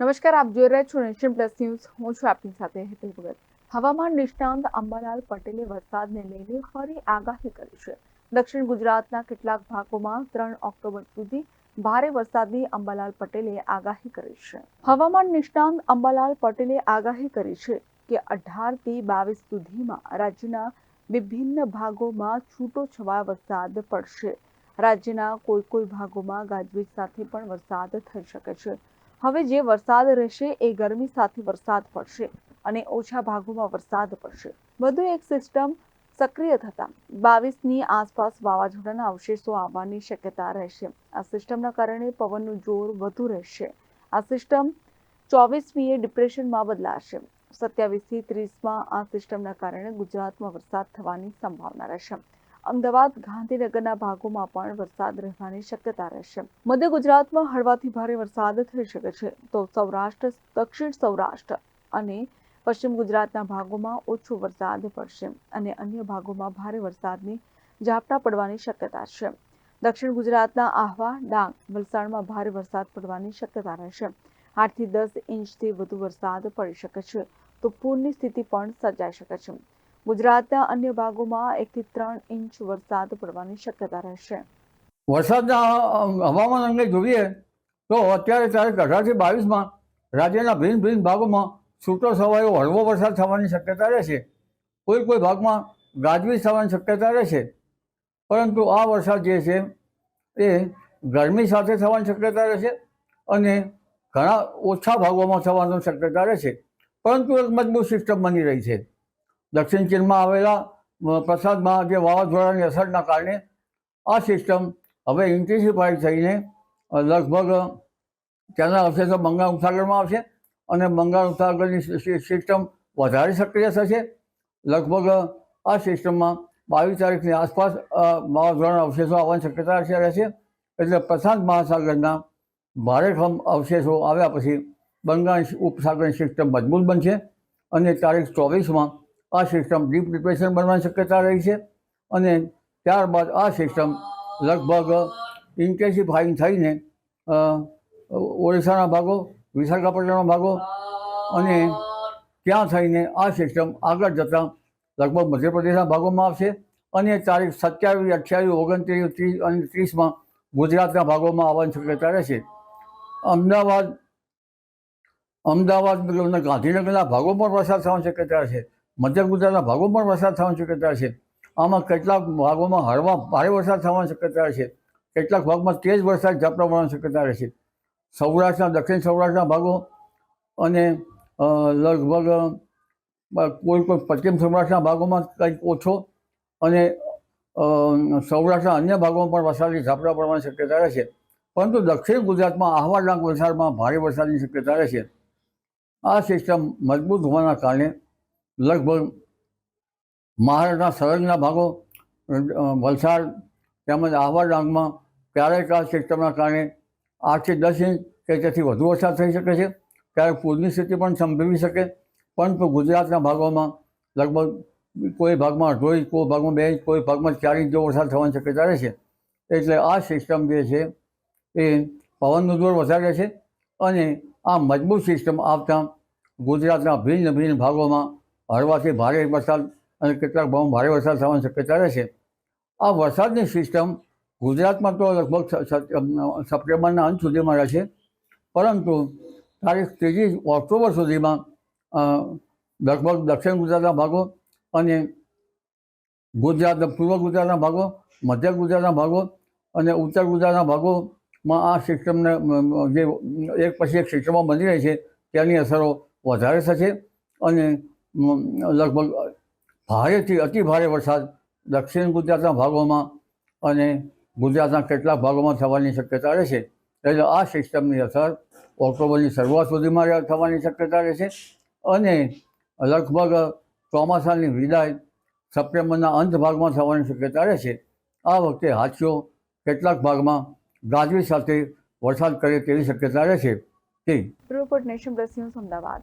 નમસ્કાર, આપ જોઈ રહ્યા છો નેશન પ્લસ ન્યૂઝ. હું છું આપની સાથે હેતલ ભગત. હવામાન નિષ્ણાંત અંબાલાલ પટેલે વરસાદને લઈને ફરી આગાહી કરી છે. દક્ષિણ ગુજરાતના કેટલાક ભાગોમાં ત્રણ ઓક્ટોબર સુધી ભારે વરસાદની અંબાલાલ પટેલે આગાહી કરી છે. હવામાન નિષ્ણાંત અંબાલાલ પટેલે આગાહી કરી છે કે અઢારથી બાવીસ સુધીમાં રાજ્યના વિભિન્ન ભાગોમાં છૂટો છવાયો વરસાદ પડશે. રાજ્યના કોઈ કોઈ ભાગોમાં ગાજવીજ સાથે પણ વરસાદ થઈ શકે છે. હવે જે વરસાદ રહેશે એ ગરમી સાથે વરસાદ પડશે અને ઓછા ભાગોમાં વરસાદ પડશે. વધુ એક સિસ્ટમ સક્રિય થતા બાવીસની આસપાસ વાવાઝોડાના અવશેષો આવવાની શક્યતા રહેશે. આ સિસ્ટમના કારણે પવનનું જોર વધુ રહેશે. આ સિસ્ટમ ચોવીસમીએ ડિપ્રેશનમાં બદલાશે. સત્યાવીસથી ત્રીસમાં આ સિસ્ટમના કારણે ગુજરાતમાં વરસાદ થવાની સંભાવના રહેશે. અમદાવાદ ગાંધીનગરના ભાગોમાં પણ વરસાદ રહેવાની શક્યતા રહેશે. મધ્ય ગુજરાતમાં હળવાથી ભારે વરસાદ થઈ શકે છે. તો સૌરાષ્ટ્ર, દક્ષિણ સૌરાષ્ટ્ર અને પશ્ચિમ ગુજરાતના ભાગોમાં ઓછો વરસાદ પડશે અને અન્ય ભાગોમાં ભારે વરસાદની ઝાપટા પડવાની શક્યતા છે. દક્ષિણ ગુજરાતના આહવા, ડાંગ, વલસાડમાં ભારે વરસાદ પડવાની શક્યતા રહેશે. આઠથી દસ ઇંચથી વધુ વરસાદ પડી શકે છે. તો પૂરની સ્થિતિ પણ સર્જાઈ શકે છે. ગુજરાતના અન્ય ભાગોમાં એકથી ત્રણ ઇંચ વરસાદ પડવાની શક્યતા રહેશે. વરસાદના હવામાન અંગે જોઈએ તો અત્યારે તારીખ અઢારથી બાવીસમાં રાજ્યના ભિન્ન ભિન્ન ભાગોમાં છૂટો છવાયો હળવો વરસાદ થવાની શક્યતા રહેશે. કોઈ કોઈ ભાગમાં ગાજવીજ થવાની શક્યતા રહેશે. પરંતુ આ વરસાદ જે છે એ ગરમી સાથે થવાની શક્યતા રહેશે અને ઘણા ઓછા ભાગોમાં થવાની શક્યતા રહેશે. પરંતુ એક મજબૂત સિસ્ટમ બની રહી છે. દક્ષિણ ચીનમાં આવેલા પ્રસાદમાં જે વાવાઝોડાની અસરના કારણે આ સિસ્ટમ હવે ઇન્ટેન્સિફાઈડ થઈને લગભગ તેના અવશેષો બંગાળ ઉપસાગરમાં આવશે અને બંગાળ ઉપસાગરની સિસ્ટમ વધારે સક્રિય થશે. લગભગ આ સિસ્ટમમાં બાવીસ તારીખની આસપાસ વાવાઝોડાના અવશેષો આવવાની શક્યતા રહેશે એટલે પ્રશાંત મહાસાગરના ભારેખમ અવશેષો આવ્યા પછી બંગાળ ઉપસાગરની સિસ્ટમ મજબૂત બનશે અને તારીખ ચોવીસમાં આ સિસ્ટમ ડીપ ડિપ્રેશન બનવાની શક્યતા રહી છે અને ત્યારબાદ આ સિસ્ટમ લગભગ ઇન્ટેન્સિફાઈંગ થઈને ઓડિશાના ભાગો, વિશાખાપટ્ટનમના ભાગો અને ત્યાં થઈને આ સિસ્ટમ આગળ જતાં લગભગ મધ્યપ્રદેશના ભાગોમાં આવશે અને તારીખ સત્યાવીસ, અઠ્યાવીસ, ઓગણત્રીસ, ત્રીસ અને ત્રીસમાં ગુજરાતના ભાગોમાં આવવાની શક્યતા રહેશે. અમદાવાદ અમદાવાદ ગાંધીનગરના ભાગો પણ વરસાદ થવાની શક્યતા છે. મધ્ય ગુજરાતના ભાગો પણ વરસાદ થવાની શક્યતા છે. આમાં કેટલાક ભાગોમાં હળવા ભારે વરસાદ થવાની શક્યતા છે. કેટલાક ભાગમાં તેજ વરસાદ ઝાપટા પડવાની શક્યતા રહેશે સૌરાષ્ટ્રના, દક્ષિણ સૌરાષ્ટ્રના ભાગો અને લગભગ કોઈ કોઈ પશ્ચિમ સૌરાષ્ટ્રના ભાગોમાં કંઈક ઓછો અને સૌરાષ્ટ્રના અન્ય ભાગોમાં પણ વરસાદની ઝાપટા પડવાની શક્યતા રહેશે પરંતુ દક્ષિણ ગુજરાતમાં આહવા ડાંગ વલસાડમાં ભારે વરસાદની શક્યતા રહેશે આ સિસ્ટમ મજબૂત હોવાના કારણે લગભગ મહારાષ્ટ્રના સરહદના ભાગો વલસાડ તેમજ આહવા ડાંગમાં ક્યારેક આ સિસ્ટમના કારણે આઠથી દસ ઇંચ કે તેથી વધુ વરસાદ થઈ શકે છે ક્યારેક પૂરની સ્થિતિ પણ સંભવી શકે. પરંતુ ગુજરાતના ભાગોમાં લગભગ કોઈ ભાગમાં અઢો ઇંચ, કોઈ ભાગમાં બે ઇંચ, કોઈ ભાગમાં ચાર ઇંચ જેવો વરસાદ થવાની શક્યતા રહેશે એટલે આ સિસ્ટમ જે છે એ પવનનું જોર વધારે છે અને આ મજબૂત સિસ્ટમ આવતા ગુજરાતના ભિન્ન ભિન્ન ભાગોમાં હળવાથી ભારે વરસાદ અને કેટલાક ભાવમાં ભારે વરસાદ થવાની શક્યતા રહેશે આ વરસાદની સિસ્ટમ ગુજરાતમાં તો લગભગ સપ્ટેમ્બરના અંત સુધીમાં રહેશે પરંતુ તારીખ ત્રીજી ઓક્ટોબર સુધીમાં લગભગ દક્ષિણ ગુજરાતના ભાગો અને ગુજરાત, પૂર્વ ગુજરાતના ભાગો, મધ્ય ગુજરાતના ભાગો અને ઉત્તર ગુજરાતના ભાગોમાં આ સિસ્ટમને જે એક પછી એક સિસ્ટમો બની રહી છે, તેની અસરો વધારે થશે અને લગભગ ભારેથી અતિ ભારે વરસાદ દક્ષિણ ગુજરાતના ભાગોમાં અને ગુજરાતના કેટલાક ભાગોમાં થવાની શક્યતા રહેશે એટલે આ સિસ્ટમની અસર ઓક્ટોબરની શરૂઆત સુધીમાં થવાની શક્યતા રહેશે અને લગભગ ચોમાસાની વિદાય સપ્ટેમ્બરના અંત ભાગમાં થવાની શક્યતા રહેશે આ વખતે હાથીઓ કેટલાક ભાગમાં ગાજવી સાથે વરસાદ કરે તેવી શક્યતા રહેશે રિપોર્ટ નેશન પ્લસ અમદાવાદ.